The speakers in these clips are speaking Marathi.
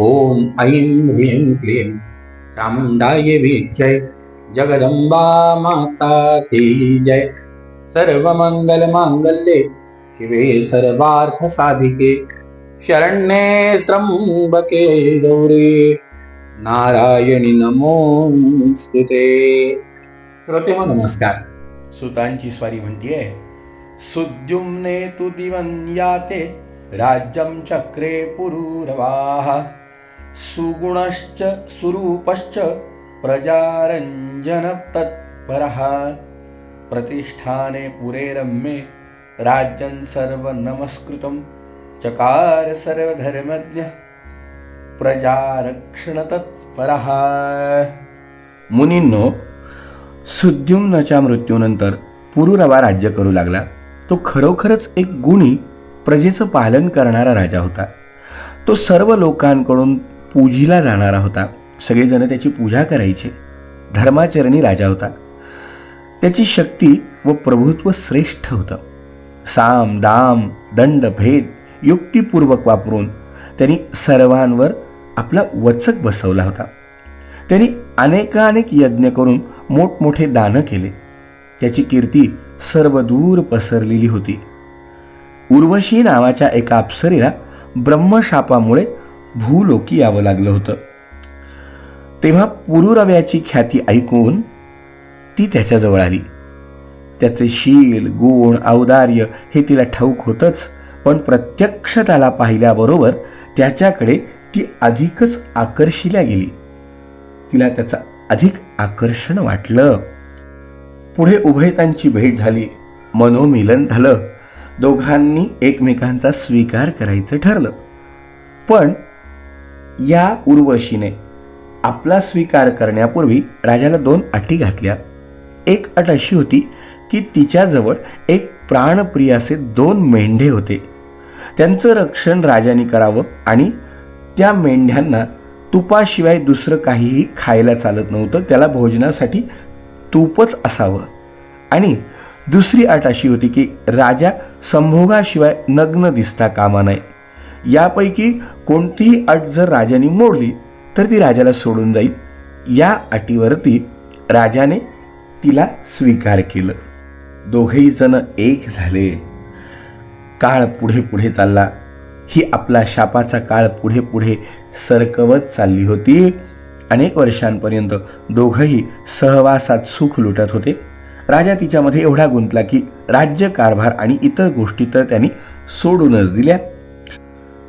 ॐ ऐं ह्रीं क्लीं। चामुण्डाय वीक्षय जगदम्बा माता की जय। सर्वमङ्गलमाङ्गल्ये शिवे सर्वार्थसाधिके। शरण्ये त्र्यम्बके गौरी। नारायणी नमोस्तुते श्रोते हो नमस्कार। सुतांची स्वारी म्हणतीये सुद्युम्ने तु दिवं याते राज्यं चक्रे पुरुरवाः। सुगुणश्च सुरूपश्च प्रजारंजन तत्परः प्रतिष्ठाने पुरे रम्ये राज्यं सर्वनमस्कृतं चकार सर्वधर्मज्ञ प्रजारक्षणतत्परः। मुनींनो सुद्युम्नच्या मृत्यूनंतर पुरुरवा राज्य करू लागला. तो खरोखरच एक गुणी प्रजेचं पालन करणारा राजा होता. तो सर्व लोकांकडून पूजीला जाणारा होता. सगळेजण त्याची पूजा करायचे. धर्माचरणी राजा होता. त्याची शक्ती व प्रभुत्व श्रेष्ठ होतं. साम दाम दंड भेद युक्तिपूर्वक वापरून त्यांनी सर्वांवर आपला वचक बसवला होता. त्यांनी अनेकानेक यज्ञ करून मोठमोठे दानं केले. त्याची कीर्ती सर्वदूर पसरलेली होती. उर्वशी नावाच्या एका अप्सरीला ब्रह्मशापामुळे भूलोकी यावं लागलं होतं. तेव्हा पुरुरव्याची ख्याती ऐकून ती त्याच्याजवळ आली. त्याचे शील गुण औदार्य हे तिला ठाऊक होतंच पण प्रत्यक्ष त्याला पाहिल्याबरोबर त्याच्याकडे ती अधिकच आकर्षिल्या गेली. तिला त्याचं अधिक आकर्षण वाटलं. पुढे उभयतांची भेट झाली. मनोमिलन झालं. दोघांनी एकमेकांचा स्वीकार करायचं ठरलं. पण या उर्वशीने आपला स्वीकार करण्यापूर्वी राजाला दोन अटी घातल्या. एक अट अशी होती की तिच्याजवळ एक प्राणप्रिय असे दोन मेंढे होते. त्यांचं रक्षण राजाने करावं आणि त्या मेंढ्यांना तुपाशिवाय दुसरं काहीही खायला चालत नव्हतं. त्याला भोजनासाठी तूपच असावं. आणि दुसरी अट अशी होती की राजा संभोगाशिवाय नग्न दिसता कामा नये. यापैकी कोणतीही अट जर राजाने मोडली तर ती राजाला सोडून जाईल. या अटीवरती राजाने तिला स्वीकार केलं. दोघेही जण एक झाले. काळ पुढे पुढे चालला. ही आपला शापाचा काळ पुढे पुढे सरकवत चालली होती. अनेक वर्षांपर्यंत दोघंही सहवासात सुख लुटत होते. राजा तिच्यामध्ये एवढा गुंतला की राज्य कारभार आणि इतर गोष्टी तर त्यांनी सोडूनच दिल्या.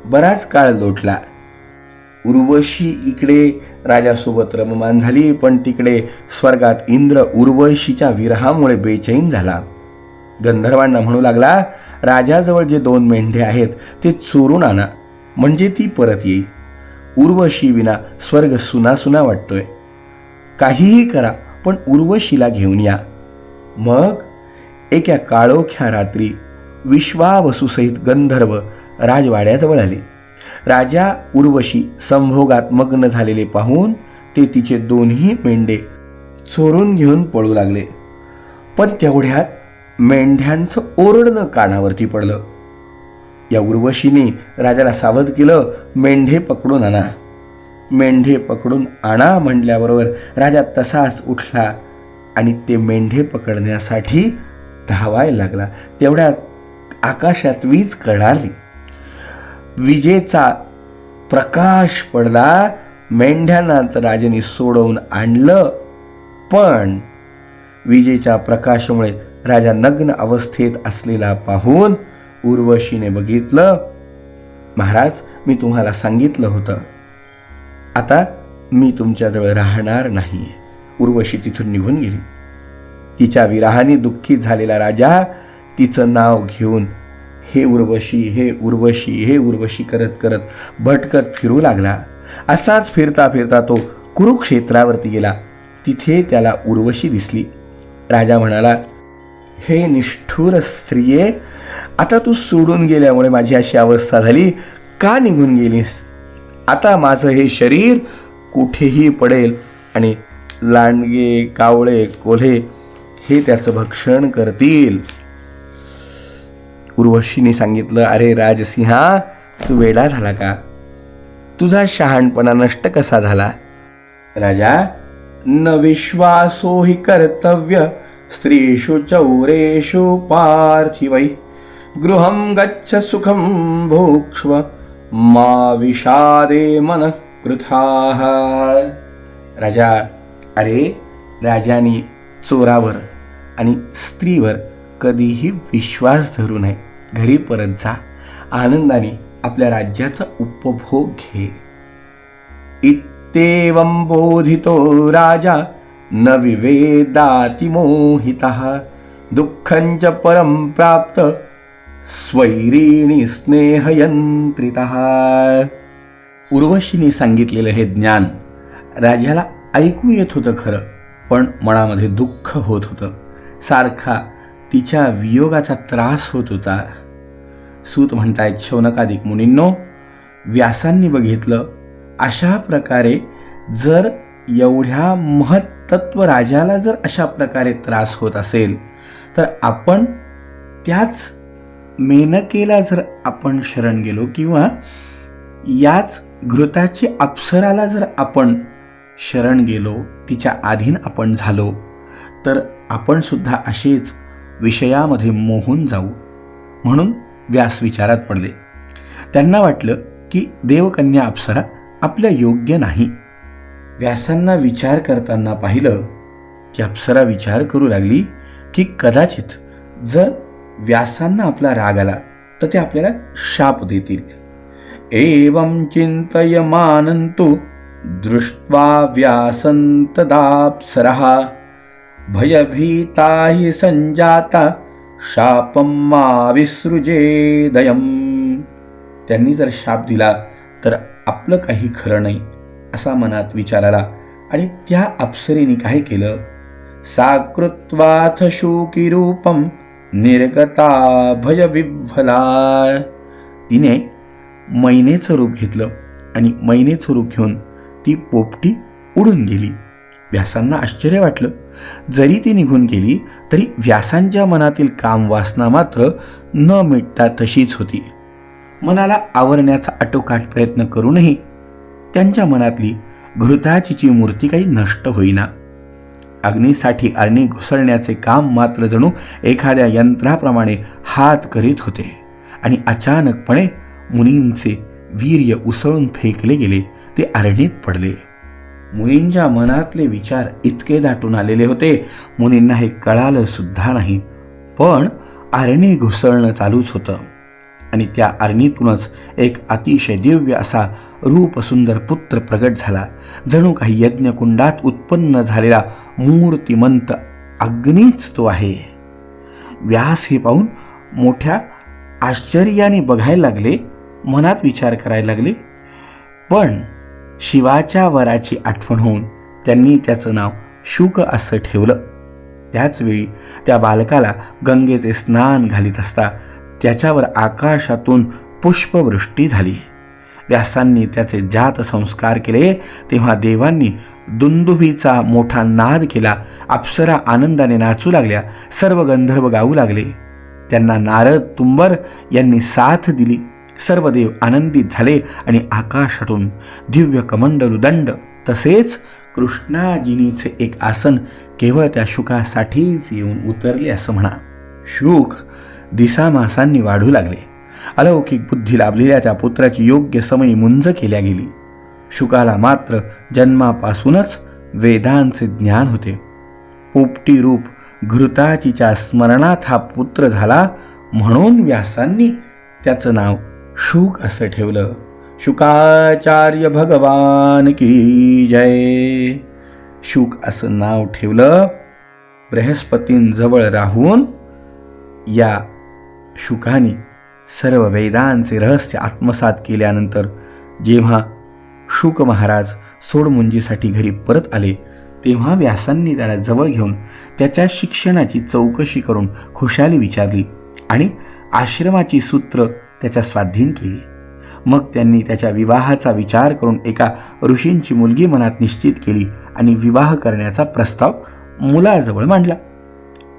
बराच काळ लोटला. उर्वशी इकडे राजासोबत रममान झाली पण तिकडे स्वर्गात इंद्र उर्वशीच्या विरहामुळे बेचैन झाला. गंधर्वांना म्हणू लागला राजाजवळ जे दोन मेंढे आहेत ते चोरून आणा म्हणजे ती परत येईल. उर्वशी विना स्वर्ग सुना सुना वाटतोय. काहीही करा पण उर्वशीला घेऊन या. मग एका काळोख्या रात्री विश्वावसुसहित गंधर्व राजवाड्याजवळ आली राजा उर्वशी संभोगात मग्न झालेले पाहून ते तिचे दोन्ही मेंढे चोरून घेऊन पळू लागले. पण तेवढ्यात मेंढ्यांचं ओरडणं कानावरती पडलं. या उर्वशीने राजाला सावध केलं मेंढे पकडून आणा. मेंढे पकडून आणा म्हटल्याबरोबर राजा तसाच उठला आणि ते मेंढे पकडण्यासाठी धावायला लागला. तेवढ्यात आकाशात वीज कडाली. विजेचा प्रकाश पडला. मेंढ्यांना तर राजाने सोडवून आणलं. पण विजेच्या प्रकाशामुळे राजा नग्न अवस्थेत असलेला पाहून उर्वशीने बघितलं. महाराज मी तुम्हाला सांगितलं होतं. आता मी तुमच्याजवळ राहणार नाही. उर्वशी तिथून निघून गेली. तिच्या विराहाने दुःखी झालेला राजा तिचं नाव घेऊन हे उर्वशी हे उर्वशी हे उर्वशी करत करत भटकत फिरू लागला. असाच फिरता फिरता तो कुरुक्षेत्रावरती गेला. तिथे त्याला उर्वशी दिसली. राजा म्हणाला हे निष्ठुर स्त्रिये आता तू सोडून गेल्यामुळे माझी अशी अवस्था झाली. का निघून गेलीस? आता माझं हे शरीर कुठेही पडेल आणि लांडगे कावळे कोल्हे हे त्याचं भक्षण करतील. उर्वशीने सांगितलं अरे राजसिंहा तू वेडा झाला का? तुझा शहाणपणा नष्ट कसा झाला? राजा न विश्वासो हि कर्तव्य स्त्रीषु चौरेषु पार्थिवै गृहं गच्छ सुखं भोक्ष्व मा विषादे मन कृथाः। राजा अरे राजाने चोरावर आणि स्त्रीवर कधीही विश्वास धरू नये. घरी परत जा आनंदाने आपल्या राज्याचा उपभोग घे. इत्येवं बोधितो राजा न विवेदाति मोहितः. दुःखं च प्राप्त स्वैरीणी स्नेहयंत्रितः उर्वशीने सांगितलेलं हे ज्ञान राजाला ऐकू येत होतं खरं पण मनामध्ये दुःख होत होतं. सारखा तिच्या वियोगाचा त्रास होत होता. सूत म्हणतायत शौनकाधिक मुनींनो व्यासांनी बघितलं अशा प्रकारे जर एवढ्या महत्त्व राजाला जर अशा प्रकारे त्रास होत असेल तर आपण त्याच मेनकेला जर आपण शरण गेलो किंवा याच घृताची अप्सराला जर आपण शरण गेलो तिच्या अधीन आपण झालो तर आपण सुद्धा असेच विषयामध्ये मोहून जाऊ. म्हणून व्यास विचारात पडले. त्यांना वाटलं की देवकन्या अप्सरा आपल्या योग्य नाही. व्यासांना विचार करताना पाहिलं की अप्सरा विचार करू लागली की कदाचित जर व्यासांना आपला राग आला तर ते आपल्याला शाप देतील. एवं चिंतयमानंतु दृष्ट्वा व्यासंतदाप्सरः. भयभीता हि संजाता शापं मा विसृजेदयम् त्यांनी जर शाप दिला तर आपलं काही खरं नाही असा मनात विचार आला आणि त्या अप्सरेने काय केलं? साकृत्वाथ शोकीरूपम निर्गता भयविभ्वला तिने मैनेचं रूप घेतलं आणि मैनेचं रूप घेऊन ती पोपटी उडून गेली. व्यासांना आश्चर्य वाटलं. जरी ती निघून गेली तरी व्यासांच्या मनातील काम वासना मात्र न मिटता तशीच होती. मनाला आवरण्याचा आटोकाट प्रयत्न करूनही त्यांच्या मनातली घृताचीची मूर्ती काही नष्ट होईना. अग्नीसाठी अग्नी घुसळण्याचे काम मात्र जणू एखाद्या यंत्राप्रमाणे हात करीत होते आणि अचानकपणे मुनींचे वीर्य उसळून फेकले गेले ते अरणीत पडले. मुनींच्या मनातले विचार इतके दाटून आलेले होते. मुनींना हे कळालं सुद्धा नाही. पण आरणी घुसळणं चालूच होतं. आणि त्या आरणीतूनच एक अतिशय दिव्य असा रूपसुंदर पुत्र प्रगट झाला. जणू काही यज्ञकुंडात उत्पन्न झालेला मूर्तिमंत अग्नीच तो आहे. व्यास हे पाहून मोठ्या आश्चर्याने बघायला लागले मनात विचार करायला लागले. पण शिवाच्या वराची आठवण होऊन त्यांनी त्याचं नाव शुक असं ठेवलं. त्याचवेळी त्या बालकाला गंगेचे स्नान घालीत असता त्याच्यावर आकाशातून पुष्पवृष्टी झाली. व्यासांनी त्याचे जात संस्कार केले तेव्हा देवांनी दुंदुभीचा मोठा नाद केला अप्सरा आनंदाने नाचू लागल्या सर्व गंधर्व गाऊ लागले. त्यांना नारद तुंबर यांनी साथ दिली. सर्व देव आनंदित झाले आणि आकाशातून दिव्य कमंडलुदंड तसेच कृष्णाजिनीचे एक आसन केवळ त्या शुकासाठीच येऊन उतरले असं म्हणा. शुक दिसामासांनी वाढू लागले. अलौकिक बुद्धी लाभलेल्या त्या पुत्राची योग्य समयी मुंज केल्या गेली. शुकाला मात्र जन्मापासूनच वेदांचे ज्ञान होते. पोपटी रूप घृताचीच्या स्मरणात हा पुत्र झाला म्हणून व्यासांनी त्याचं नाव शुक असं ठेवलं. शुकाचार्य भगवान की जय. शुक असं नाव ठेवलं. बृहस्पतींजवळ राहून या शुकाने सर्व वेदांचे रहस्य आत्मसात केल्यानंतर जेव्हा शुक महाराज सोडमुंजीसाठी घरी परत आले तेव्हा व्यासांनी त्याला जवळ घेऊन त्याच्या शिक्षणाची चौकशी करून खुशाली विचारली आणि आश्रमाची सूत्र त्याच्या स्वाधीन केली. मग त्यांनी त्याच्या विवाहाचा विचार करून एका ऋषींची मुलगी मनात निश्चित केली आणि विवाह करण्याचा प्रस्ताव मुलाजवळ मांडला.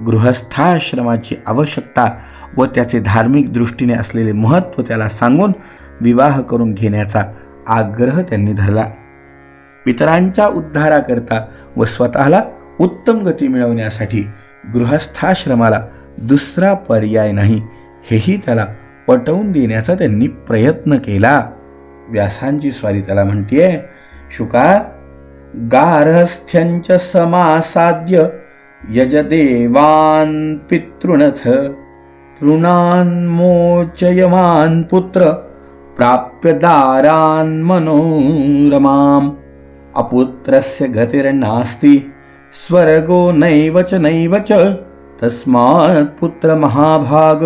गृहस्थाश्रमाची आवश्यकता व त्याचे धार्मिक दृष्टीने असलेले महत्त्व त्याला सांगून विवाह करून घेण्याचा आग्रह त्यांनी धरला. पितरांच्या उद्धाराकरता व स्वतःला उत्तम गती मिळवण्यासाठी गृहस्थाश्रमाला दुसरा पर्याय नाही हेही त्याला पटवून देण्याचा त्यांनी प्रयत्न केला. व्यासांची स्वारी त्याला म्हणतेय शुका गारहस्थ्यांच्या समासाद्य यजदेवान् पितृणथ ऋणान् मोचयमान् पुत्र प्राप्य दारान मनोरमाम्। अपुत्रस्य गतिर्नास्ति स्वर्गो नैव च नैव च तस्मात् पुत्रमहाभाग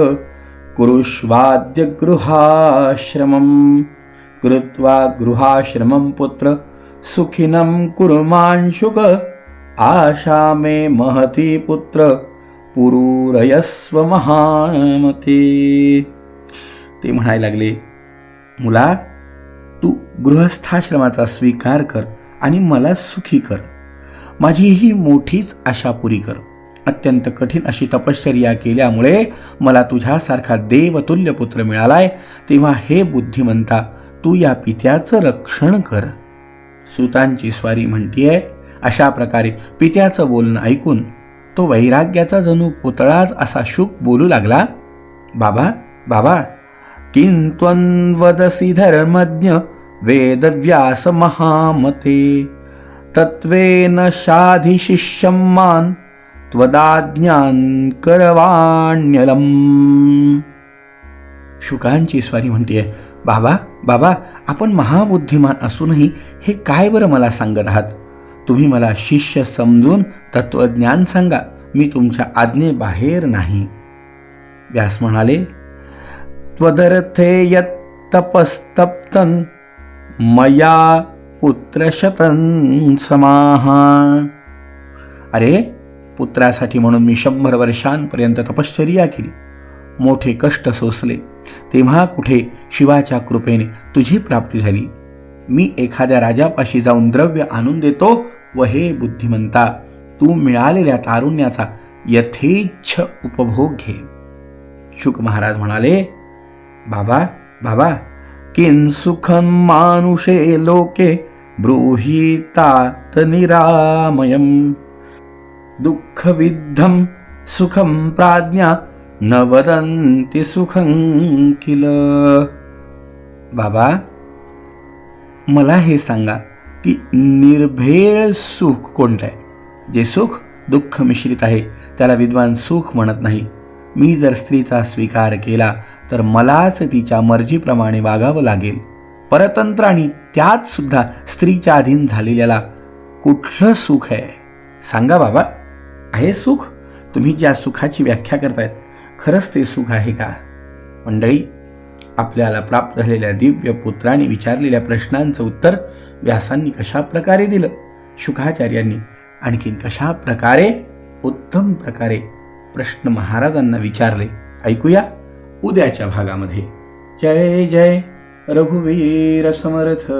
कुरुष्वाद्य गृहाश्रमं कृत्वा गृहाश्रमं पुत्र सुखिनं कुर्मांशुक आशा मे महती पुत्र पुरुरयस्व महामते। ते म्हणायला लागले मुला तू गृहस्थाश्रमाचा स्वीकार कर आणि मला सुखी कर. माझी ही मोठीच आशा पुरी कर. अत्यंत कठीण अशी तपश्चर्या केल्यामुळे मला तुझ्यासारखा देवतुल्य पुत्र मिळालाय. तेव्हा हे बुद्धिमंता तू या पित्याचं रक्षण कर. सुतांची स्वारी म्हणतीये अशा प्रकारे पित्याचं बोलणं ऐकून तो वैराग्याचा जणू पुतळाच असा शुक बोलू लागला. बाबा बाबा किं धर्मज्ञ वेदव्यास महामते तत्त्वेन शाधिशिष्यं मान् करवाण्यलम. शुकांची स्वारी म्हणते बाबा बाबा आपण महाबुद्धिमान असूनही हे काय बरं मला सांगत आहात? तुम्ही मला शिष्य समजून तत्वज्ञान सांगा मी तुमच्या आज्ञेबाहेर नाही. व्यास म्हणाले त्वदर्थे यत् तपस्तप्तन मया पुत्रशतन समाहा. अरे पुत्रासाठी म्हणून मी शंभर वर्षांपर्यंत तपश्चर्या केली. मोठे कष्ट सोसले. तेव्हा कुठे शिवाच्या कृपेने तुझी प्राप्ती झाली. मी एखाद्या राजापाशी जाऊन द्रव्य आणून देतो व हे बुद्धिमंता तू मिळालेल्या तारुण्याचा यथेच्छ उपभोग घे. शुक महाराज म्हणाले बाबा बाबा किं सुखं मानुषे लोके ब्रूहितात निरामयम. दुःखविद्धं सुखं प्राज्ञा न वदन्ति सुखं किल? बाबा मला हे सांगा की निर्भेळ सुख कोणतं आहे? जे सुख दुःख मिश्रित आहे त्याला विद्वान सुख म्हणत नाही. मी जर स्त्रीचा स्वीकार केला तर मलाच तिच्या मर्जीप्रमाणे वागावं लागेल. परतंत्र आणि त्यात सुद्धा स्त्रीच्या अधीन झालेल्याला कुठलं सुख आहे? सांगा बाबा. आहे सुख? तुम्ही ज्या सुखाची व्याख्या करतायत खरंच ते सुख आहे का? मंडळी आपल्याला प्राप्त झालेल्या दिव्य पुत्राने विचारलेल्या प्रश्नांचं उत्तर व्यासांनी कशा प्रकारे दिलं? शुकाचार्यांनी आणखीन कशा प्रकारे उत्तम प्रकारे प्रश्न महाराजांना विचारले? ऐकूया उद्याच्या भागामध्ये. जय जय रघुवीर समर्थ.